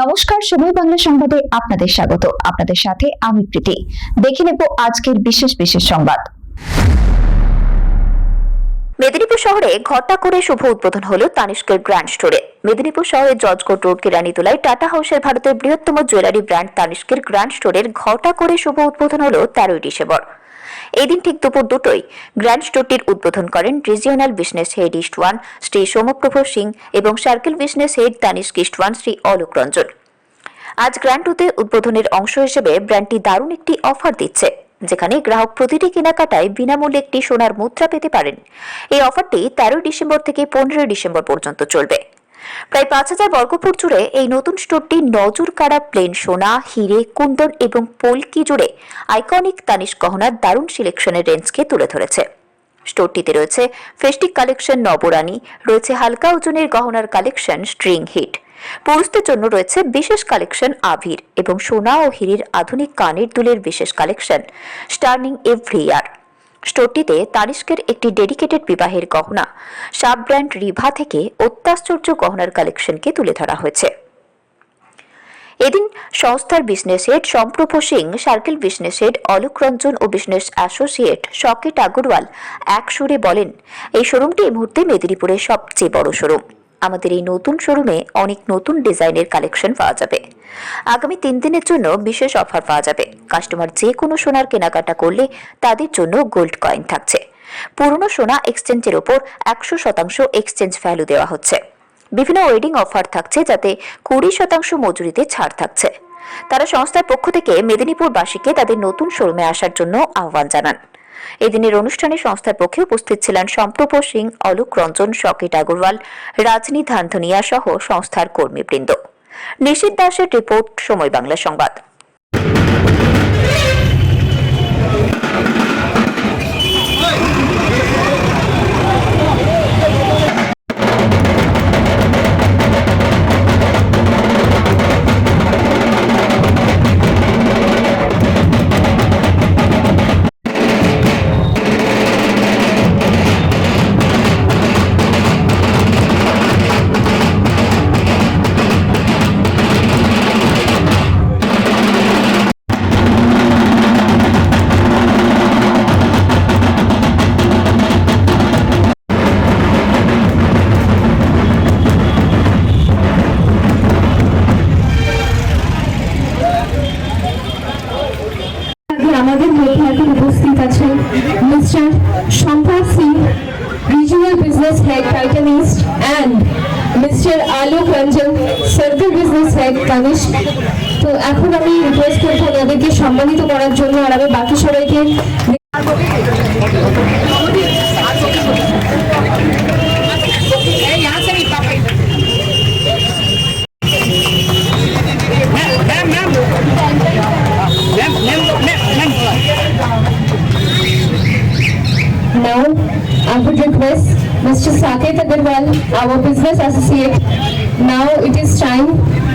নমস্কার, সময় বাংলা সংবাদে আপনাদের স্বাগত। আপনাদের সাথে আমি প্রীতি। দেখে নেব আজকের বিশেষ বিশেষ সংবাদ। মেদিনীপুর শহরে ঘটা করে শুভ উদ্বোধন হলো তানিষ্কের গ্র্যান্ড স্টোরে। মেদিনীপুর শহরের জজকোট রোড কেরানীতলায় টাটা হাউসের ভারতের বৃহত্তম জুয়েলারি ব্র্যান্ড তানিষ্কের গ্র্যান্ড স্টোরের ঘটা করে শুভ উদ্বোধন হলো তেরোই ডিসেম্বর। এদিন ঠিক দুপুর দুটোই গ্র্যান্ড স্টোরটির উদ্বোধন করেন regional business head east one Shri Somprabh Singh এবং circle business head Tanishq east one Shri Alok Ranjan. আজ গ্র্যান্ড টুতে উদ্বোধনের অংশ হিসেবে ব্র্যান্ডটি দারুণ একটি অফার দিচ্ছে, যেখানে গ্রাহক প্রতিটি কেনাকাটায় বিনামূল্যে একটি সোনার মুদ্রা পেতে পারেন। এই অফারটি তেরোই ডিসেম্বর থেকে পনেরোই ডিসেম্বর পর্যন্ত চলবে। প্রায় পাঁচ হাজার বর্গফুট জুড়ে এই নতুন স্টোরটি নজর কাড়া প্লেন সোনা, হিরে, কুন্দন এবং পোলকি জুড়ে আইকনিক তানিশ গহনার দারুণ সিলেকশনের রেঞ্জকে তুলে ধরেছে। স্টোরটিতে রয়েছে ফেস্টিক কালেকশন নবরানী, রয়েছে হালকা ওজনের গহনার কালেকশন স্ট্রিং হিট। পুরুষদের জন্য রয়েছে বিশেষ কালেকশন আভির এবং সোনা ও হিরির আধুনিক কানের দুলের বিশেষ কালেকশন, স্টার্নিং এভরি ইয়ার। স্টোরটিতে তারিস্কের একটি ডেডিকেটেড বিবাহের গহনা সাব ব্র্যান্ড রিভা থেকে অত্যাশ্চর্য গহনার কালেকশনকে তুলে ধরা হয়েছে। এদিন সংস্থার business head Somprabh Singh, circle business head Alok Ranjan ও বিজনেস অ্যাসোসিয়েট সকেট আগরওয়াল এক সুরে বলেন, এই শোরুমটি এই মুহূর্তে মেদিনীপুরের সবচেয়ে বড় শোরুম। আমাদের এই নতুন শোরুমে অনেক নতুন ডিজাইনের কালেকশন পাওয়া যাবে। আগামী তিন দিনের জন্য বিশেষ অফার পাওয়া যাবে। কাস্টমার যে কোনো সোনার কেনাকাটা করলে তাদের জন্য গোল্ড কয়েন থাকছে। পুরনো সোনা এক্সচেঞ্জের ওপর একশো শতাংশ এক্সচেঞ্জ ভ্যালু দেওয়া হচ্ছে। বিভিন্ন ওয়েডিং অফার থাকছে যাতে কুড়ি শতাংশ মজুরিতে ছাড় থাকছে। তারা সংস্থার পক্ষ থেকে মেদিনীপুরবাসীকে তাদের নতুন শোরুমে আসার জন্য আহ্বান জানান। এদিনের অনুষ্ঠানে সংস্থার পক্ষে উপস্থিত ছিলেন সম্প্রভ সিং, অলোক রঞ্জন সকেট আগরওয়াল, রাজনী ধানধনিয়া সহ সংস্থার কর্মীবৃন্দ। নিশীত দাসের রিপোর্ট, সময় Bangla Sangbad. Mister Sampad Singh regional business head Titan east and mister Alok Ranjan circle business head Tanishq তো এখন আমি রিকোয়েস্ট করব ওনাদেরকে সম্মানিত করার জন্য আর আমি বাকি সবাইকে Mr. Saket Agarwal, our business associate. Now it is time.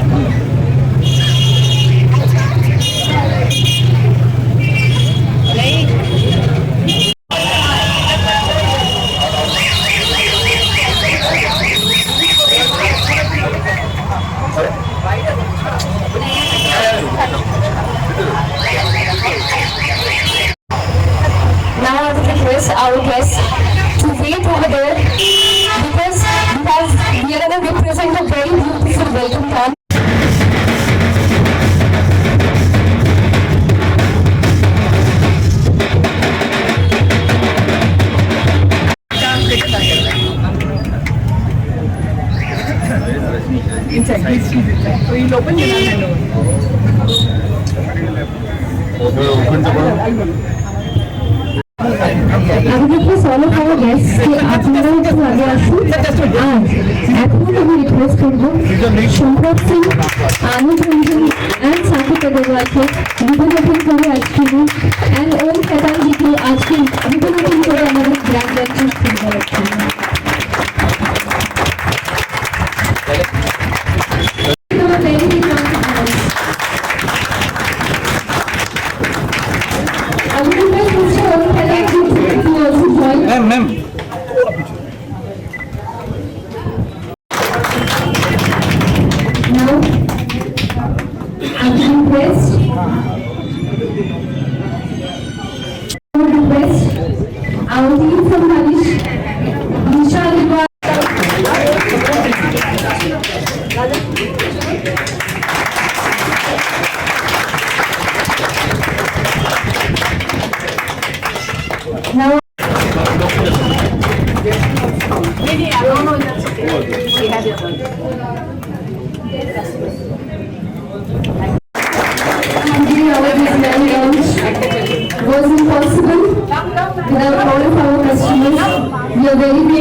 will open the Advocate all of our guests. কে আপনারা একটু আগে আসুন আর এখন আমি রিকোয়েস্ট করব সম্রাট সিং আনু ভঞ্জন সাথে Shakib আগরওয়ালকে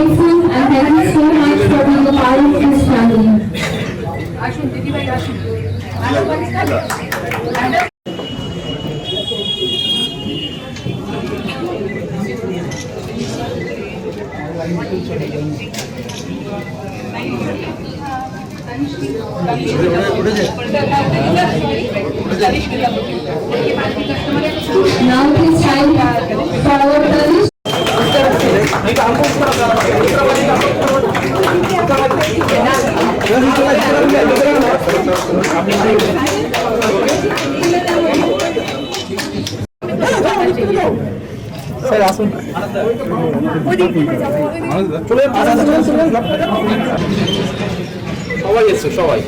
grateful and thank you so much for being a part of this family. Now সবাই এসছে সবাই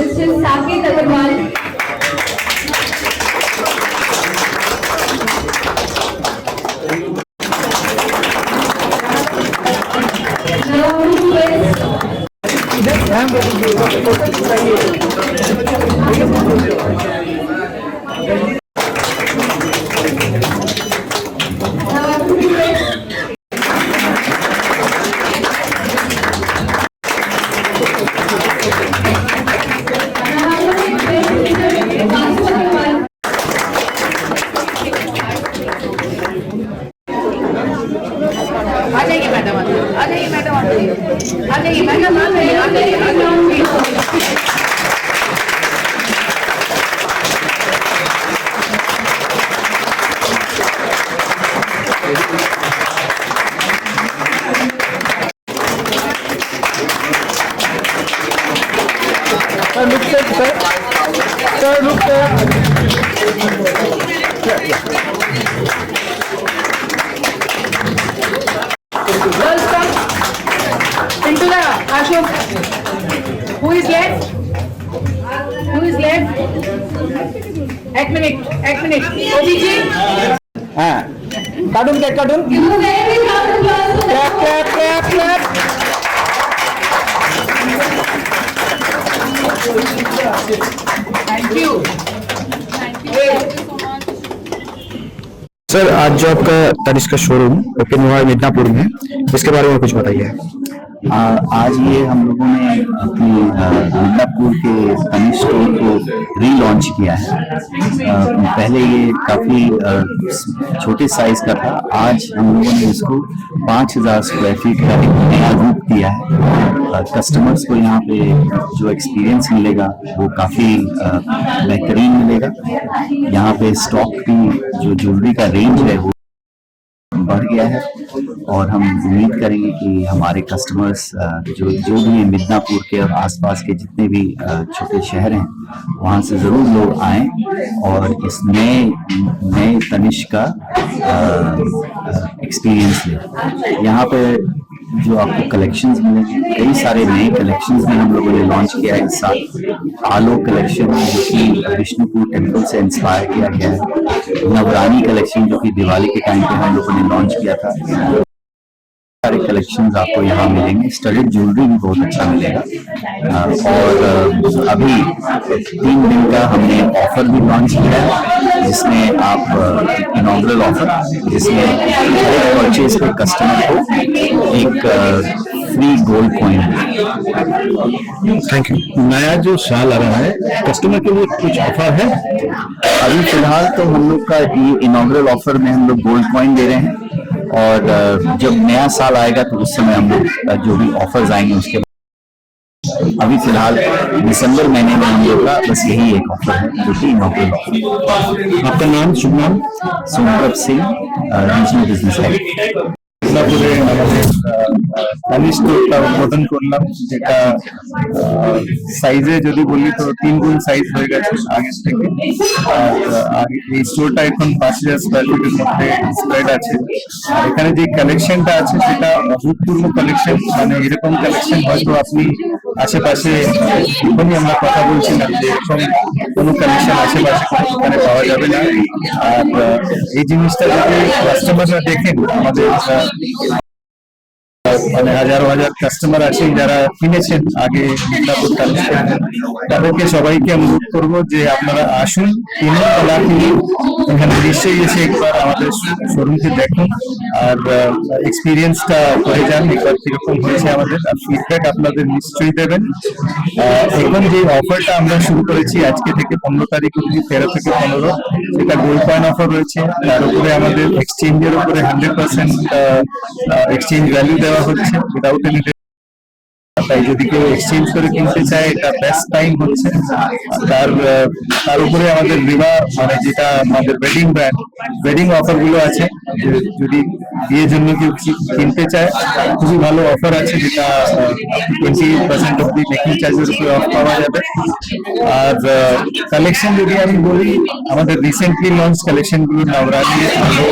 Mr. Saket Agarwal. आ जाइए मैडम आ जाइए मैडम आ जाइए। मैडम आ जाइए। Thank you. round of applause for clap clap clap clap thank you sir आज जो आपका तनिष्क का शोरूम ओपन हुआ है मिदनापुर में इसके बारे में कुछ बताइए आ, आज ये हम लोगों ने अपनी अ, के तनिष स्टोर को रीलॉन्च किया है। अ, पहले ये काफ़ी छोटे साइज़ का था। आज हम लोगों ने इसको 5000 स्क्वायर फीट का एक नया रूप दिया है। कस्टमर्स को यहाँ पे जो एक्सपीरियंस मिलेगा वो काफ़ी बेहतरीन मिलेगा। यहाँ पे स्टॉक की जो ज्वेलरी का रेंज है वो बढ़ गया है और हम उम्मीद करेंगे कि हमारे कस्टमर्स जो जो भी हैं मिदनापुर के और आसपास के जितने भी छोटे शहर हैं, वहाँ से ज़रूर लोग आएँ और इस नए नए तनिश का एक्सपीरियंस लें। यहाँ पे जो आपको कलेक्शंस मिलेंगे कई सारे नए कलेक्शंस में हम लोगों ने लॉन्च किया है इस साल। आलो कलेक्शन जो कि विष्णुपुर टेंपल से इंस्पायर किया गया है। नवरानी कलेक्शन जो कि दिवाली के टाइम पे हम लोगों ने लॉन्च किया था। सारे कलेक्शंस आपको यहाँ मिलेंगे। स्टडीड ज्वेलरी भी बहुत अच्छा मिलेगा। और अभी तीन दिन का हमने ऑफ़र भी लॉन्च किया है जिसमें आप इनॉग्रल ऑफ़र जिसमें परचेज पे कस्टमर को एक free gold coin thank you नया जो साल आ रहा है कस्टमर के लिए कुछ ऑफ़र है? अभी फ़िलहाल तो हम लोग का ये इनॉग्रल ऑफ़र में हम लोग गोल्ड कॉइन दे रहे हैं। और जब नया साल आएगा तो उस समय हम लोग जो भी ऑफर्स आएँगे उसके अभी फ़िलहाल दिसंबर महीने में हम लोग का बस यही एक ऑफ़र है, जो कि नौकरी आपका नाम, शुभ नाम? सोमप्रभ सिंह बिज़नेस हेड মিদনাপুরে আমাদের উদ্বোধন করলাম, যেটা সাইজে যদি বলি তো তিন গুণ সাইজ হয়ে গেছে আগের থেকে। আর এই স্টোরটা এখন পাঁচ হাজার স্কোয়ার মধ্যে স্প্রেড আছে। এখানে যে কালেকশনটা আছে, সেটা অভূতপূর্ব কালেকশন মানে এরকম কালেকশন হয়তো আপনি আশেপাশে, এখনই আমরা কথা বলছিলাম যে এরকম কোনো কানেকশন আশেপাশে কোনো দোকানে পাওয়া যাবে না। আর এই জিনিসটা যদি কাস্টমাররা দেখেন আমাদের মানে হাজার হাজার কাস্টমার আছেন যারা কিনেছেন আগে তাদেরকে সবাইকে অনুরোধ করব যে আপনারা আসুন, কিনুন না কিনুন। এখানে নিশ্চয়ই এসে একবার আমাদের শোরুমকে দেখুন। আর এক্সপিরিয়েন্সটা করে যান, একবার কীরকম হয়েছে আমাদের। আর ফিডব্যাক আপনাদের নিশ্চয়ই দেবেন। এখন যে অফারটা আমরা শুরু করেছি, আজকে থেকে পনেরো তারিখ অব্দি তেরো থেকে পনেরো, সেটা গোল্ড কয়েন অফার রয়েছে। তার উপরে আমাদের এক্সচেঞ্জের উপরে হান্ড্রেড পার্সেন্ট এক্সচেঞ্জ ভ্যালু দেওয়া হচ্ছে উইদাউট তাই যদি কেউ এক্সচেঞ্জ করে কিনতে চায়, এটা বেস্ট টাইম হচ্ছে। তার তার উপরে আমাদের বিবাহ মানে যেটা আমাদের ওয়েডিং ব্র্যান্ড ওয়েডিং অফারগুলো আছে। যদি বিয়ের জন্য কেউ কিনতে চায়, খুবই ভালো অফার আছে যেটা টোয়েন্টি পার্সেন্ট অব্দি মেকিং চার্জের উপরে অফ পাওয়া যাবে। আর কালেকশন যদি আমি বলি, আমাদের রিসেন্টলি লঞ্চ কালেকশনগুলো নবরাত্রি আলো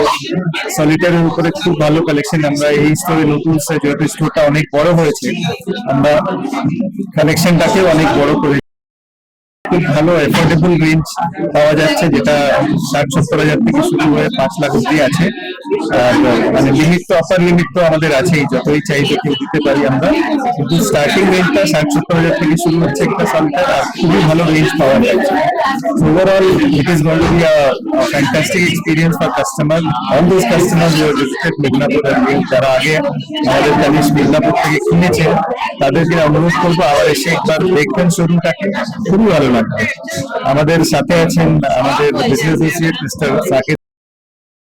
সলিটারের উপরে খুব ভালো কালেকশন আমরা এই স্টোরে নতুন যেহেতু স্টোরটা অনেক বড় হয়েছে আমরা কানেকশনটাকে অনেক বড় করে খুব ভালো এফোর্ডেবল রেঞ্জ পাওয়া যাচ্ছে, যেটা ষাট, সত্তর হাজার থেকে শুরু হয়ে পাঁচ লাখ অব্দি আছে। আর মানে লিমিট তো অফার লিমিট তো আমাদের আছেই, যতই চাইলে কেউ দিতে পারি আমরা। কিন্তু স্টার্টিং রেঞ্জটা ষাট, সত্তর হাজার থেকে শুরু হচ্ছে একটা সালটা আর খুবই ভালো রেঞ্জ পাওয়া যাচ্ছে। Overall it is going to be a fantastic experience for customer all those customer who visited Midnapore and যারা আগে আমাদের তালিশ মিদনাপুর থেকে কিনেছেন, তাদেরকে অনুরোধ করব, আবার এসে একবার দেখবেন শোরুমটাকে খুবই ভালো আমাদের সাথে আছেন আমাদের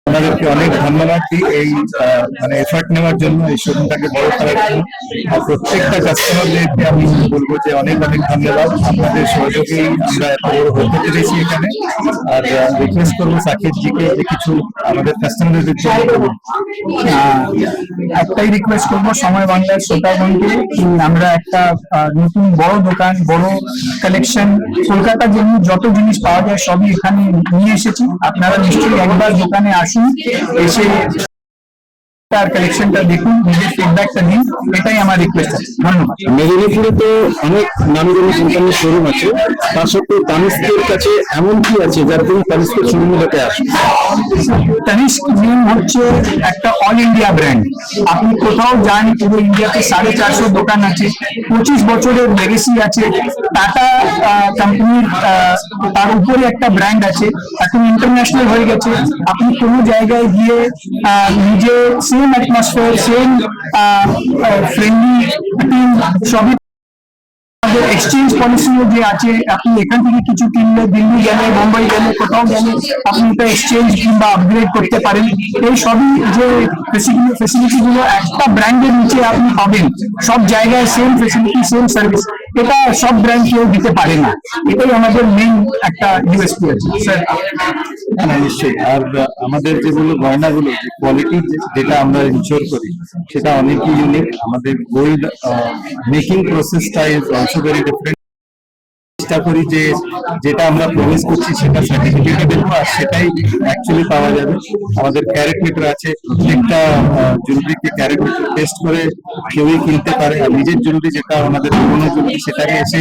আপনাদেরকে অনেক ধন্যবাদ দিই এই মানে এফার্ট নেওয়ার জন্য, এই শোরুমটাকে বড় করার জন্য। প্রত্যেকটা কাস্টমারদেরকে আমি বলব যে অনেক অনেক ধন্যবাদ। আপনাদের সহযোগেই আমরা এত বড় হতে পেরেছি এখানে। আর রিকোয়েস্ট করব সাকিব জিকে যে কিছু আমাদের কাস্টমারদের জন্য একটাই রিকোয়েস্ট করব, সময় বাংলার শ্রোতাগণকে আমরা একটা নতুন বড় দোকান, বড় কালেকশন কলকাতার জন্য যত জিনিস পাওয়া যায় সবই এখানে নিয়ে এসেছি। আপনারা নিশ্চয়ই একবার দোকানে আসুন, এসে তার কালেকশনটা দেখুন নিজের ফিডব্যাকটা দিন এটাই আমার রিকোয়েস্ট ধন্যবাদ। মেদিনীপুরে তো অনেক নামি দামি কোম্পানির শোরুম আছে। তা সত্ত্বেও তানিস্কের কাছে এমন কি আছে যার জন্য তানিস্কের শোরুমগুলোতে আসে? তানিস্ক জিম হচ্ছে একটা অল ইন্ডিয়া ব্র্যান্ড আপনি কোথাও যান পুরো ইন্ডিয়াতে সাড়ে চারশো দোকান আছে পঁচিশ বছরের লেগেসি আছে টাটা কোম্পানির তার উপরে একটা ব্র্যান্ড আছে এখন ইন্টারন্যাশনাল হয়ে গেছে। আপনি কোনো জায়গায় গিয়ে নিজে same atmosphere same friendly team সবই আমাদের এক্সচেঞ্জ পলিসিও যে আছে, আপনি এখান থেকে কিছু কিনলে দিল্লি গেলে, মুম্বাই গেলে, কোথাও গেলে আপনি এটা এক্সচেঞ্জ কিংবা আপগ্রেড করতে পারেন। এই সবই যে ফেসিলিটি গুলো একটা ব্র্যান্ডের নিচে আপনি পাবেন। সব জায়গায় সেম ফেসিলিটি সেম সার্ভিস এটা সব ব্র্যান্ড কেউ দিতে পারে না। এটাই আমাদের মেইন একটা ইউএসপি আছে। স্যার হ্যাঁ নিশ্চয়ই। আর আমাদের যেগুলো গয়নাগুলো কোয়ালিটি যেটা আমরা ইনশোর করি, সেটা অনেকই ইউনিক আমাদের গোল্ড মেকিং প্রসেসটা ইজ অলসো ভেরি ডিফারেন্ট চেষ্টা করি যে যেটা আমরা প্রমিস করছি সেটা সার্টিফিকেট দেবো আর সেটাই অ্যাকচুয়ালি পাওয়া যাবে। আমাদের ক্যারেট মিটার আছে। প্রত্যেকটা জুয়েলারিকে ক্যারেট মিটার টেস্ট করে কেউই কিনতে পারে আর নিজের জুয়েলারি যেটা আমাদের পুরোনো জুয়েলারি সেটাকে এসে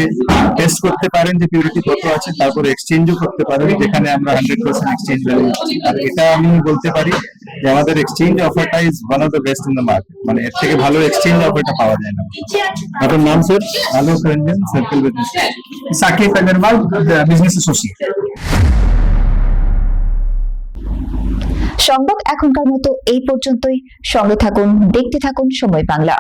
টেস্ট করতে পারেন যে পিউরিটি কত আছে তারপর এক্সচেঞ্জও করতে পারেন যেখানে আমরা হান্ড্রেড পার্সেন্ট এক্সচেঞ্জ ভ্যালু আর এটা আমি বলতে পারি যে আমাদের এক্সচেঞ্জ অফারটা is one of the best in the market মানে এর থেকে ভালো এক্সচেঞ্জ অফারটা পাওয়া যায় না। আপনার নাম sir Alok Ranjan circle business Saket Agrawal business associate. সংবাদ এখনকার মতো এই পর্যন্তই সঙ্গে থাকুন, দেখতে থাকুন সময় বাংলা